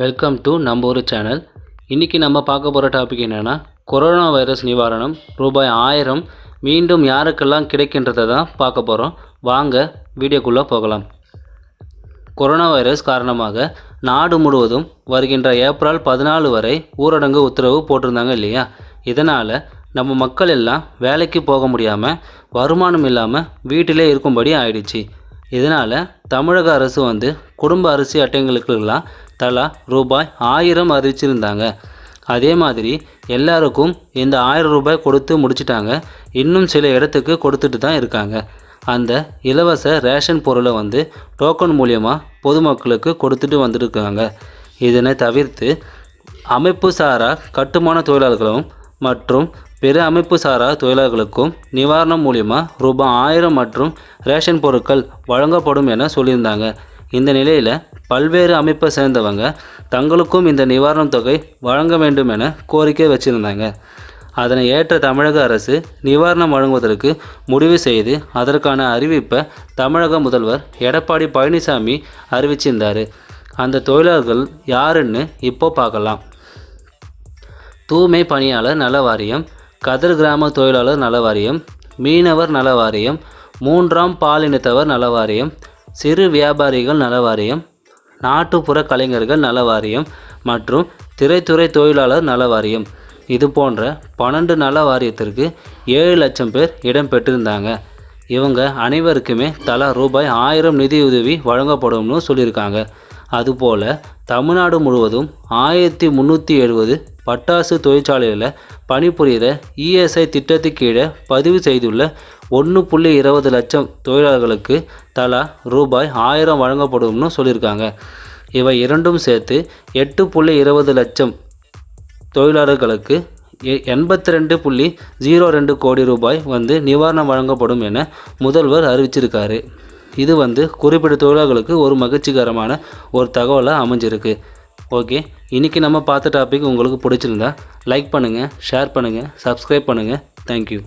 Welcome to நம்ம ஒரு channel இன்றைக்கி நம்ம பார்க்க போகிற டாபிக் என்னென்னா கொரோனா வைரஸ் நிவாரணம். ரூபாய் ஆயிரம் மீண்டும் யாருக்கெல்லாம் கிடைக்கின்றதை தான் பார்க்க போகிறோம் வாங்க வீடியோக்குள்ளே போகலாம். கொரோனா வைரஸ் காரணமாக நாடு முழுவதும் வருகின்ற ஏப்ரல் பதினாலு வரை ஊரடங்கு உத்தரவு போட்டிருந்தாங்க இல்லையா? இதனால் நம்ம மக்கள் எல்லாம் வேலைக்கு போக முடியாமல் வருமானம் இல்லாமல் வீட்டிலே இருக்கும்படி ஆயிடுச்சு. இதனால் தமிழக அரசு வந்து குடும்ப அரிசி அட்டைங்களுக்கெல்லாம் தலா ரூபாய் ஆயிரம் அறிவிச்சிருந்தாங்க. அதே மாதிரி எல்லாருக்கும் இந்த ஆயிரம் ரூபாய் கொடுத்து முடிச்சிட்டாங்க. இன்னும் சில இடத்துக்கு கொடுத்துட்டு தான் இருக்காங்க. அந்த இலவச ரேஷன் பொருளை வந்து டோக்கன் மூலியமாக பொதுமக்களுக்கு கொடுத்துட்டு வந்துருக்காங்க. இதனை தவிர்த்து அமைப்பு சாரா கட்டுமான தொழிலாளர்களும் மற்றும் பிற அமைப்பு சாரா தொழிலாளர்களுக்கும் நிவாரணம் மூலிமா ரூபாய் ஆயிரம் மற்றும் ரேஷன் பொருட்கள் வழங்கப்படும் என சொல்லியிருந்தாங்க. இந்த நிலையில் பல்வேறு அமைப்பை சேர்ந்தவங்க தங்களுக்கும் இந்த நிவாரணத் தொகை வழங்க வேண்டும் என கோரிக்கை வச்சுருந்தாங்க. அதனை ஏற்ற தமிழக அரசு நிவாரணம் வழங்குவதற்கு முடிவு செய்து அதற்கான அறிவிப்பை தமிழக முதல்வர் எடப்பாடி பழனிசாமி அறிவிச்சிருந்தார். அந்த தொழிலாளர்கள் யாருன்னு இப்போ பார்க்கலாம். தூய்மை பணியாளர் நல வாரியம் கதிர் கிராம தொழிலாளர் நல வாரியம் மீனவர் நல வாரியம் மூன்றாம் பாலினத்தவர் நல வாரியம் சிறு வியாபாரிகள் நல வாரியம் நாட்டுப்புற கலைஞர்கள் நல வாரியம் மற்றும் திரைத்துறை தொழிலாளர் நல வாரியம் இது போன்ற பன்னெண்டு நல வாரியத்திற்கு ஏழு லட்சம் பேர் இடம் பெற்றிருந்தாங்க. இவங்க அனைவருக்குமே தலா ரூபாய் ஆயிரம் நிதியுதவி வழங்கப்படும்னு சொல்லியிருக்காங்க. அதுபோல் தமிழ்நாடு முழுவதும் ஆயிரத்தி முந்நூற்றி எழுபது பட்டாசு தொழிற்சாலையில் பணிபுரிகிற இஎஸ்ஐ திட்டத்துக்கு கீழே பதிவு செய்துள்ள ஒன்று புள்ளி இருபது லட்சம் தொழிலாளர்களுக்கு தலா ரூபாய் ஆயிரம் வழங்கப்படும்னு சொல்லியிருக்காங்க. இவை இரண்டும் சேர்த்து எட்டு புள்ளி இருபது லட்சம் தொழிலாளர்களுக்கு எண்பத்தி ரெண்டு புள்ளி ஜீரோ ரெண்டு கோடி ரூபாய் வந்து நிவாரணம் வழங்கப்படும் என முதல்வர் அறிவிச்சிருக்காரு. இது வந்து குறிப்பிட்ட தொழிலாளர்களுக்கு ஒரு மகிழ்ச்சிகரமான ஒரு தகவலாக அமைஞ்சிருக்கு. ஓகே. இன்றைக்கி நம்ம பார்த்த டாபிக் உங்களுக்கு பிடிச்சிருந்தா லைக் பண்ணுங்கள் ஷேர் பண்ணுங்கள் சப்ஸ்கிரைப் பண்ணுங்கள் தேங்க்யூ